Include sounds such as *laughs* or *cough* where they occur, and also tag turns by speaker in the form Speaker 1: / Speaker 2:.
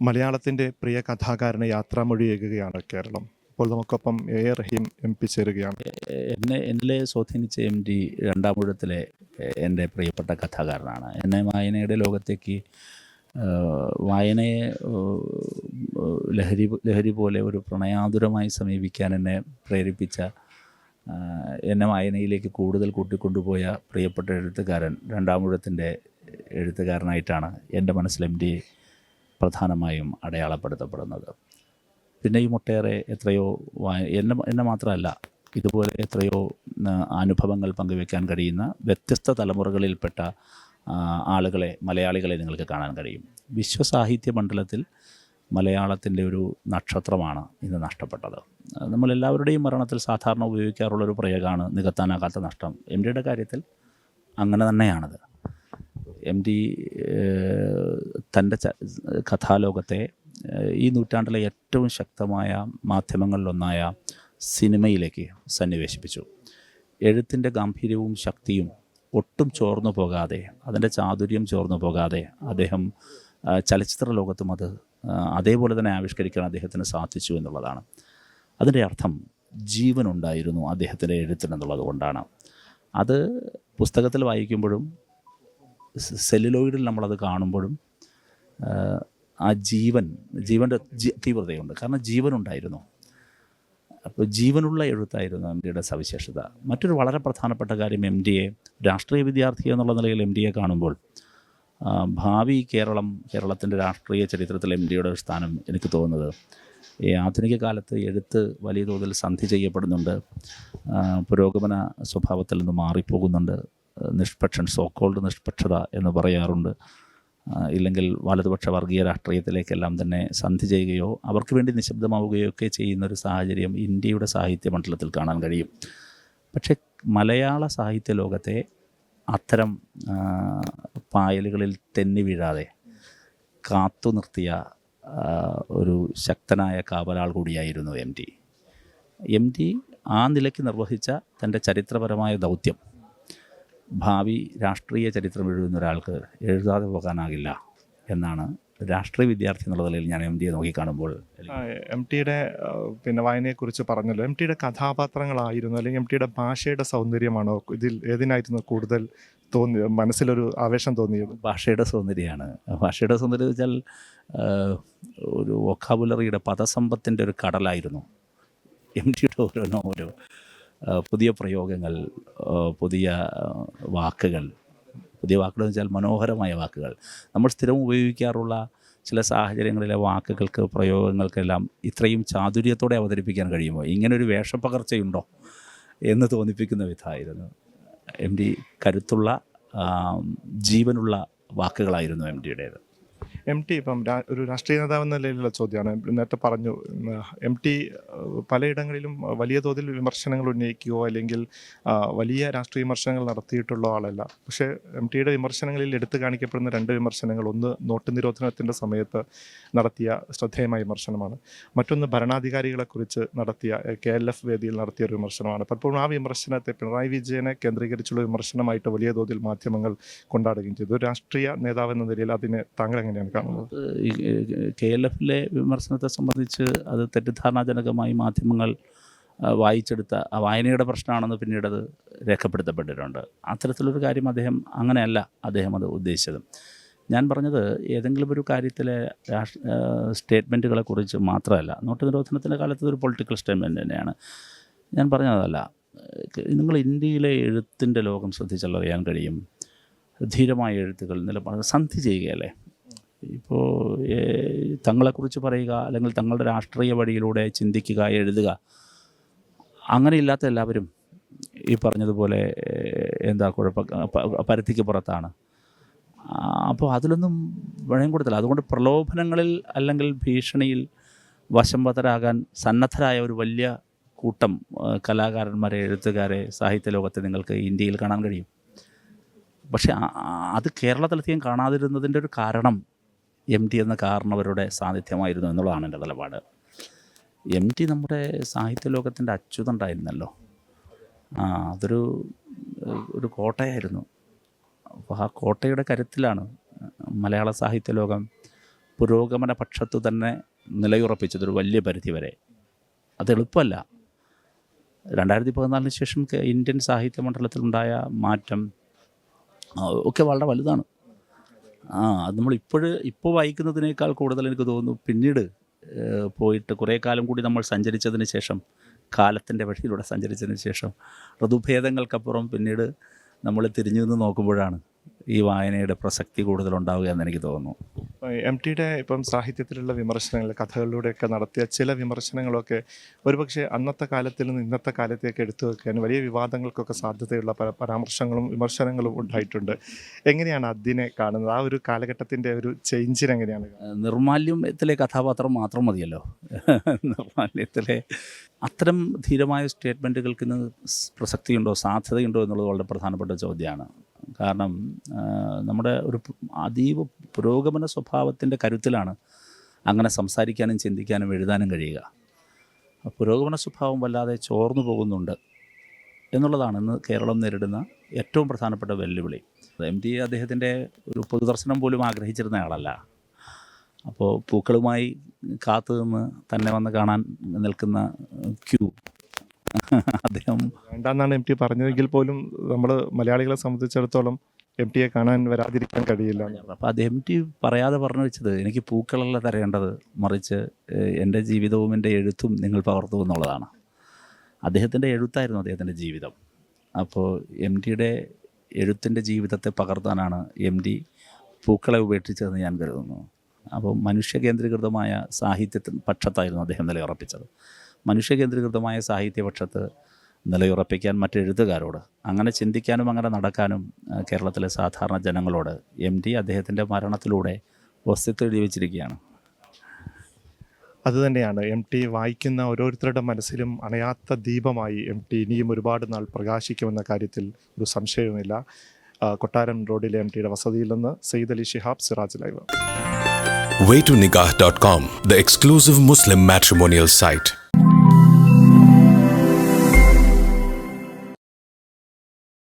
Speaker 1: മലയാളത്തിന്റെ പ്രിയ കഥാകാരന് യാത്രാമൊഴിയേകുകയാണ് കേരളം. ഇപ്പോൾ നമുക്കൊപ്പം A A Rahim M P ചേരുകയാണ്.
Speaker 2: എന്നെ എന്നിലെ സ്വാധീനിച്ച എം ഡി രണ്ടാമൂഴത്തിലെ എന്റെ പ്രിയപ്പെട്ട കഥാകാരനാണ്. എന്നെ വായനയുടെ ലോകത്തേക്ക് വായനയെ ലഹരി ലഹരി പോലെ ഒരു പ്രണയാതുരമായി സമീപിക്കാൻ എന്നെ പ്രേരിപ്പിച്ച എന്നെ വായനയിലേക്ക് കൂടുതൽ കൂട്ടിക്കൊണ്ടുപോയ പ്രിയപ്പെട്ട എഴുത്തുകാരൻ രണ്ടാമൂഴത്തിന്റെ എഴുത്തുകാരനായിട്ടാണ് എന്റെ മനസ്സിൽ എം ഡി പ്രധാനമായും അടയാളപ്പെടുത്തപ്പെടുന്നത്. പിന്നെയും ഒട്ടേറെ എത്രയോ എന്നെ എന്നെ മാത്രമല്ല ഇതുപോലെ എത്രയോ അനുഭവങ്ങൾ പങ്കുവെക്കാൻ കഴിയുന്ന വ്യത്യസ്ത തലമുറകളിൽപ്പെട്ട ആളുകളെ മലയാളികളെ നിങ്ങൾക്ക് കാണാൻ കഴിയും. വിശ്വസാഹിത്യ മണ്ഡലത്തിൽ മലയാളത്തിന്റെ ഒരു നക്ഷത്രമാണ് ഇന്ന് നഷ്ടപ്പെട്ടത്. നമ്മളെല്ലാവരുടെയും മരണത്തിൽ സാധാരണ ഉപയോഗിക്കാറുള്ളൊരു പ്രയോഗമാണ് നികത്താനാകാത്ത നഷ്ടം. എം ഡിയുടെ കാര്യത്തിൽ അങ്ങനെ തന്നെയാണത്. എം ഡി തന്റെ കഥാലോകത്തെ ഈ നൂറ്റാണ്ടിലെ ഏറ്റവും ശക്തമായ മാധ്യമങ്ങളിലൊന്നായ സിനിമയിലേക്ക് സന്നിവേശിപ്പിച്ചു. എഴുത്തിന്റെ ഗാംഭീര്യവും ശക്തിയും ഒട്ടും ചോർന്നു പോകാതെ അതിന്റെ ചാതുര്യം ചോർന്നു പോകാതെ അദ്ദേഹം ചലച്ചിത്ര ലോകത്തും അത് അതേപോലെ തന്നെ ആവിഷ്കരിക്കാൻ അദ്ദേഹത്തിന് സാധിച്ചു എന്നുള്ളതാണ്. അതിന്റെ അർത്ഥം ജീവനുണ്ടായിരുന്നു അദ്ദേഹത്തിന്റെ എഴുത്തിനെന്നുള്ളത് കൊണ്ടാണ്. അത് പുസ്തകത്തിൽ വായിക്കുമ്പോഴും സെല്ലുലോയിഡിൽ നമ്മളത് കാണുമ്പോഴും ആ, ജീവൻ ജീവന്റെ തീവ്രതയുണ്ട്. കാരണം ജീവനുണ്ടായിരുന്നു. അപ്പോൾ ജീവനുള്ള എഴുത്തായിരുന്നു എം ഡിയുടെ സവിശേഷത. മറ്റൊരു വളരെ പ്രധാനപ്പെട്ട കാര്യം എം ഡിയെ രാഷ്ട്രീയ വിദ്യാർത്ഥി എന്നുള്ള നിലയിൽ എം ഡിയെ കാണുമ്പോൾ ഭാവി കേരളം കേരളത്തിന്റെ രാഷ്ട്രീയ ചരിത്രത്തിൽ എം ഡിയുടെ സ്ഥാനം എനിക്ക് തോന്നുന്നത്. ഈ ആധുനിക കാലത്ത് എഴുത്ത് വലിയ തോതിൽ സന്ധി ചെയ്യപ്പെടുന്നുണ്ട്. പുരോഗമന സ്വഭാവത്തിൽ നിന്ന് മാറിപ്പോകുന്നുണ്ട്. നിഷ്പക്ഷൻ സോക്കോൾഡ് നിഷ്പക്ഷത എന്ന് പറയാറുണ്ട്. ഇല്ലെങ്കിൽ വലതുപക്ഷ വർഗീയ രാഷ്ട്രീയത്തിലേക്കെല്ലാം തന്നെ സന്ധി ചെയ്യുകയോ അവർക്ക് വേണ്ടി നിശബ്ദമാവുകയോ ഒക്കെ ചെയ്യുന്ന ഒരു സാഹചര്യം ഇന്ത്യയുടെ സാഹിത്യ മണ്ഡലത്തിൽ കാണാൻ കഴിയും. പക്ഷേ മലയാള സാഹിത്യ ലോകത്തെ അത്തരം പായലുകളിൽ തെന്നി വീഴാതെ കാത്തു നിർത്തിയ ഒരു ശക്തനായ കാവലാൾ കൂടിയായിരുന്നു എം ടി. എം ടി ആ നിലയ്ക്ക് നിർവഹിച്ച തന്റെ ചരിത്രപരമായ ദൗത്യം ഭാവി രാഷ്ട്രീയ ചരിത്രം എഴുതുന്ന ഒരാൾക്ക് എഴുതാതെ പോകാനാകില്ല എന്നാണ് രാഷ്ട്രീയ വിദ്യാർത്ഥി എന്നുള്ള നിലയിൽ ഞാൻ എം ടിയെ നോക്കിക്കാണുമ്പോൾ
Speaker 1: എം ടിയുടെ പിന്നെ വായനയെക്കുറിച്ച് പറഞ്ഞല്ലോ. എം ടിയുടെ കഥാപാത്രങ്ങളായിരുന്നു അല്ലെങ്കിൽ എം ടിയുടെ ഭാഷയുടെ സൗന്ദര്യമാണോ ഇതിൽ ഏതിനായിരുന്നു കൂടുതൽ തോന്നി മനസ്സിലൊരു ആവേശം തോന്നിയത്?
Speaker 2: ഭാഷയുടെ സൗന്ദര്യമാണ്. ഭാഷയുടെ സൗന്ദര്യം എന്ന് വെച്ചാൽ ഒരു വൊക്കാബുലറിയുടെ പദസമ്പത്തിന്റെ ഒരു കടലായിരുന്നു. എം ടിയുടെ ഓരോ നോവലും പുതിയ പ്രയോഗങ്ങൾ പുതിയ വാക്കുകൾ. പുതിയ വാക്കുകൾ എന്ന് വെച്ചാൽ മനോഹരമായ വാക്കുകൾ. നമ്മൾ സ്ഥിരം ഉപയോഗിക്കാറുള്ള ചില സാഹചര്യങ്ങളിലെ വാക്കുകൾക്ക് പ്രയോഗങ്ങൾക്കെല്ലാം ഇത്രയും ചാതുര്യത്തോടെ അവതരിപ്പിക്കാൻ കഴിയുമോ? ഇങ്ങനൊരു വേഷപ്പകർച്ചയുണ്ടോ എന്ന് തോന്നിപ്പിക്കുന്ന വിധമായിരുന്നു. എം ഡി കരുത്തുള്ള ജീവനുള്ള വാക്കുകളായിരുന്നു എം ഡിയുടേത്.
Speaker 1: എം ടി ഇപ്പം ഒരു രാഷ്ട്രീയ നേതാവ് എന്ന നിലയിലുള്ള ചോദ്യമാണ്. നേരത്തെ പറഞ്ഞു എം ടി പലയിടങ്ങളിലും വലിയ തോതിൽ വിമർശനങ്ങൾ ഉന്നയിക്കുകയോ അല്ലെങ്കിൽ വലിയ രാഷ്ട്രീയ വിമർശനങ്ങൾ നടത്തിയിട്ടുള്ള ആളല്ല. പക്ഷേ എം ടിയുടെ വിമർശനങ്ങളിൽ എടുത്തു കാണിക്കപ്പെടുന്ന രണ്ട് വിമർശനങ്ങൾ ഒന്ന് നോട്ട് നിരോധനത്തിന്റെ സമയത്ത് നടത്തിയ ശ്രദ്ധേയമായ വിമർശനമാണ്. മറ്റൊന്ന് ഭരണാധികാരികളെക്കുറിച്ച് നടത്തിയ കെ എൽ എഫ് വേദിയിൽ നടത്തിയ ഒരു വിമർശനമാണ്. പലപ്പോഴും ആ വിമർശനത്തെ പിണറായി വിജയനെ കേന്ദ്രീകരിച്ചുള്ള വിമർശനമായിട്ട് വലിയ തോതിൽ മാധ്യമങ്ങൾ കൊണ്ടാടുകയും ചെയ്തു. രാഷ്ട്രീയ നേതാവെന്ന നിലയിൽ അതിനെ താങ്കൾ എങ്ങനെയാണ്
Speaker 2: ഈ കെ എൽ എഫിലെ വിമർശനത്തെ സംബന്ധിച്ച് അത് തെറ്റിദ്ധാരണാജനകമായി മാധ്യമങ്ങൾ വായിച്ചെടുത്ത ആ വായനയുടെ പ്രശ്നമാണെന്ന് പിന്നീട് അത് രേഖപ്പെടുത്തപ്പെട്ടിട്ടുണ്ട്. അത്തരത്തിലൊരു കാര്യം അദ്ദേഹം അങ്ങനെയല്ല അദ്ദേഹം അത് ഉദ്ദേശിച്ചത്. ഞാൻ പറഞ്ഞത് ഏതെങ്കിലും ഒരു കാര്യത്തിലെ സ്റ്റേറ്റ്മെന്റുകളെ കുറിച്ച് മാത്രമല്ല നോട്ട് നിരോധനത്തിന്റെ കാലത്ത് ഒരു പൊളിറ്റിക്കൽ സ്റ്റേറ്റ്മെന്റ് തന്നെയാണ്. ഞാൻ പറഞ്ഞതല്ല നിങ്ങൾ ഇന്ത്യയിലെ എഴുത്തിന്റെ ലോകം ശ്രദ്ധിച്ചാൽ അറിയാൻ കഴിയും. ധീരമായ എഴുത്തുകൾ നിലപാട് സന്ധി ചെയ്യുകയല്ലേ? ഇപ്പോൾ തങ്ങളെക്കുറിച്ച് പറയുക അല്ലെങ്കിൽ തങ്ങളുടെ രാഷ്ട്രീയ വഴിയിലൂടെ ചിന്തിക്കുക എഴുതുക അങ്ങനെയില്ലാത്ത എല്ലാവരും ഈ പറഞ്ഞതുപോലെ എന്താ കുഴപ്പ പരിധിക്ക് പുറത്താണ്. അപ്പോൾ അതിലൊന്നും വിളയം കൊടുത്തില്ല. അതുകൊണ്ട് പ്രലോഭനങ്ങളിൽ അല്ലെങ്കിൽ ഭീഷണിയിൽ വശംവതരാകാൻ സന്നദ്ധരായ ഒരു വലിയ കൂട്ടം കലാകാരന്മാരെ എഴുത്തുകാരെ സാഹിത്യ ലോകത്തെ നിങ്ങൾക്ക് ഇന്ത്യയിൽ കാണാൻ കഴിയും. പക്ഷേ അത് കേരളത്തിലധികം കാണാതിരുന്നതിന്റെ ഒരു കാരണം എം ടി എന്ന കാരണവരുടെ സാന്നിധ്യമായിരുന്നു എന്നുള്ളതാണ് എന്റെ നിലപാട്. എം ടി നമ്മുടെ സാഹിത്യ ലോകത്തിന്റെ അച്യുതണ്ടായിരുന്നല്ലോ ആ അതൊരു ഒരു കോട്ടയായിരുന്നു. അപ്പോൾ ആ കോട്ടയുടെ കരുത്തിലാണ് മലയാള സാഹിത്യ ലോകം പുരോഗമന പക്ഷത്ത് തന്നെ നിലയുറപ്പിച്ചതൊരു വലിയ പരിധി വരെ അത് എളുപ്പമല്ല. രണ്ടായിരത്തി പതിനാലിന് ശേഷം ഇന്ത്യൻ സാഹിത്യ മണ്ഡലത്തിലുണ്ടായ മാറ്റം ഒക്കെ വളരെ വലുതാണ്. ആ അത് നമ്മൾ ഇപ്പോഴ് ഇപ്പോൾ വായിക്കുന്നതിനേക്കാൾ കൂടുതൽ എനിക്ക് തോന്നുന്നു പിന്നീട് പോയിട്ട് കുറേ കാലം കൂടി നമ്മൾ സഞ്ചരിച്ചതിന് ശേഷം കാലത്തിന്റെ വഴിയിലൂടെ സഞ്ചരിച്ചതിന് ശേഷം ഋതുഭേദങ്ങൾക്കപ്പുറം പിന്നീട് നമ്മൾ തിരിഞ്ഞു നിന്ന് നോക്കുമ്പോഴാണ് ഈ വായനയുടെ പ്രസക്തി കൂടുതൽ ഉണ്ടാവുക എന്ന് എനിക്ക് തോന്നുന്നു
Speaker 1: എം ടിയുടെ ഇപ്പം സാഹിത്യത്തിലുള്ള വിമർശനങ്ങൾ കഥകളിലൂടെയൊക്കെ നടത്തിയ ചില വിമർശനങ്ങളൊക്കെ ഒരുപക്ഷെ അന്നത്തെ കാലത്തിൽ നിന്ന് ഇന്നത്തെ കാലത്തേക്ക് എടുത്തു വെക്കാൻ വലിയ വിവാദങ്ങൾക്കൊക്കെ സാധ്യതയുള്ള പല പരാമർശങ്ങളും വിമർശനങ്ങളും ഉണ്ടായിട്ടുണ്ട്. എങ്ങനെയാണ് അതിനെ കാണുന്നത്? ആ ഒരു കാലഘട്ടത്തിന്റെ ഒരു ചേഞ്ചിന് എങ്ങനെയാണ്?
Speaker 2: നിർമാല്യത്തിലെ കഥാപാത്രം മാത്രം മതിയല്ലോ. *laughs* നിർമാല്യത്തിലെ അത്തരം ധീരമായ സ്റ്റേറ്റ്മെന്റുകൾക്ക് ഇന്ന് പ്രസക്തിയുണ്ടോ സാധ്യതയുണ്ടോ എന്നുള്ളത് വളരെ പ്രധാനപ്പെട്ട ചോദ്യമാണ്. കാരണം നമ്മുടെ ഒരു അതീവ പുരോഗമന സ്വഭാവത്തിന്റെ കരുത്തിലാണ് അങ്ങനെ സംസാരിക്കാനും ചിന്തിക്കാനും എഴുതാനും കഴിയുക. പുരോഗമന സ്വഭാവം വല്ലാതെ ചോർന്നു പോകുന്നുണ്ട് എന്നുള്ളതാണ് ഇന്ന് കേരളം നേരിടുന്ന ഏറ്റവും പ്രധാനപ്പെട്ട വെല്ലുവിളി. എം ടി അദ്ദേഹത്തിന്റെ ഒരു പൊതുദർശനം പോലും ആഗ്രഹിച്ചിരുന്ന ആളല്ല. അപ്പോൾ പൂക്കളുമായി കാത്തു നിന്ന് തന്നെ വന്ന് കാണാൻ നിൽക്കുന്ന ക്യൂ അദ്ദേഹം
Speaker 1: വേണ്ടെന്നാണ് എം ടി പറഞ്ഞതെങ്കിൽ പോലും നമ്മൾ മലയാളികളെ സംബന്ധിച്ചിടത്തോളം എം ടിയെ കാണാൻ വരാതിരിക്കാൻ കഴിയില്ല.
Speaker 2: അപ്പോൾ എം ടി പറയാതെ പറഞ്ഞു വെച്ചത് എനിക്ക് പൂക്കളല്ല തരേണ്ടത് മറിച്ച് എന്റെ ജീവിതവും എന്റെ എഴുത്തും നിങ്ങൾ പകർത്തു എന്നുള്ളതാണ്. അദ്ദേഹത്തിന്റെ എഴുത്തായിരുന്നു അദ്ദേഹത്തിന്റെ ജീവിതം. അപ്പോൾ എം ടിയുടെ എഴുത്തിന്റെ ജീവിതത്തെ പകർത്താനാണ് എം ടി പൂക്കളെ ഉപേക്ഷിച്ചതെന്ന് ഞാൻ കരുതുന്നു. അപ്പോൾ മനുഷ്യ കേന്ദ്രീകൃതമായ സാഹിത്യത്തിന് പക്ഷത്തായിരുന്നു അദ്ദേഹം നിലയുറപ്പിച്ചത്. മനുഷ്യ കേന്ദ്രീകൃതമായ സാഹിത്യപക്ഷത്ത് നിലയുറപ്പിക്കാൻ മറ്റെഴുത്തുകാരോട് അങ്ങനെ ചിന്തിക്കാനും അങ്ങനെ നടക്കാനും കേരളത്തിലെ സാധാരണ ജനങ്ങളോട് എം ഡി അദ്ദേഹത്തിന്റെ മരണത്തിലൂടെ വസ്തുത്വം എഴുതി വച്ചിരിക്കുകയാണ്.
Speaker 1: അതുതന്നെയാണ് എം ടി വായിക്കുന്ന ഓരോരുത്തരുടെ മനസ്സിലും അണയാത്ത ദീപമായി എം ടി ഇനിയും ഒരുപാട് നാൾ പ്രകാശിക്കുമെന്ന കാര്യത്തിൽ ഒരു സംശയവുമില്ല. കൊട്ടാരം റോഡിലെ എം ടിയുടെ വസതിയിൽ നിന്ന് Sayed Ali Shihab Siraj live.
Speaker 3: Waytonikah.com, the exclusive Muslim matrimonial site.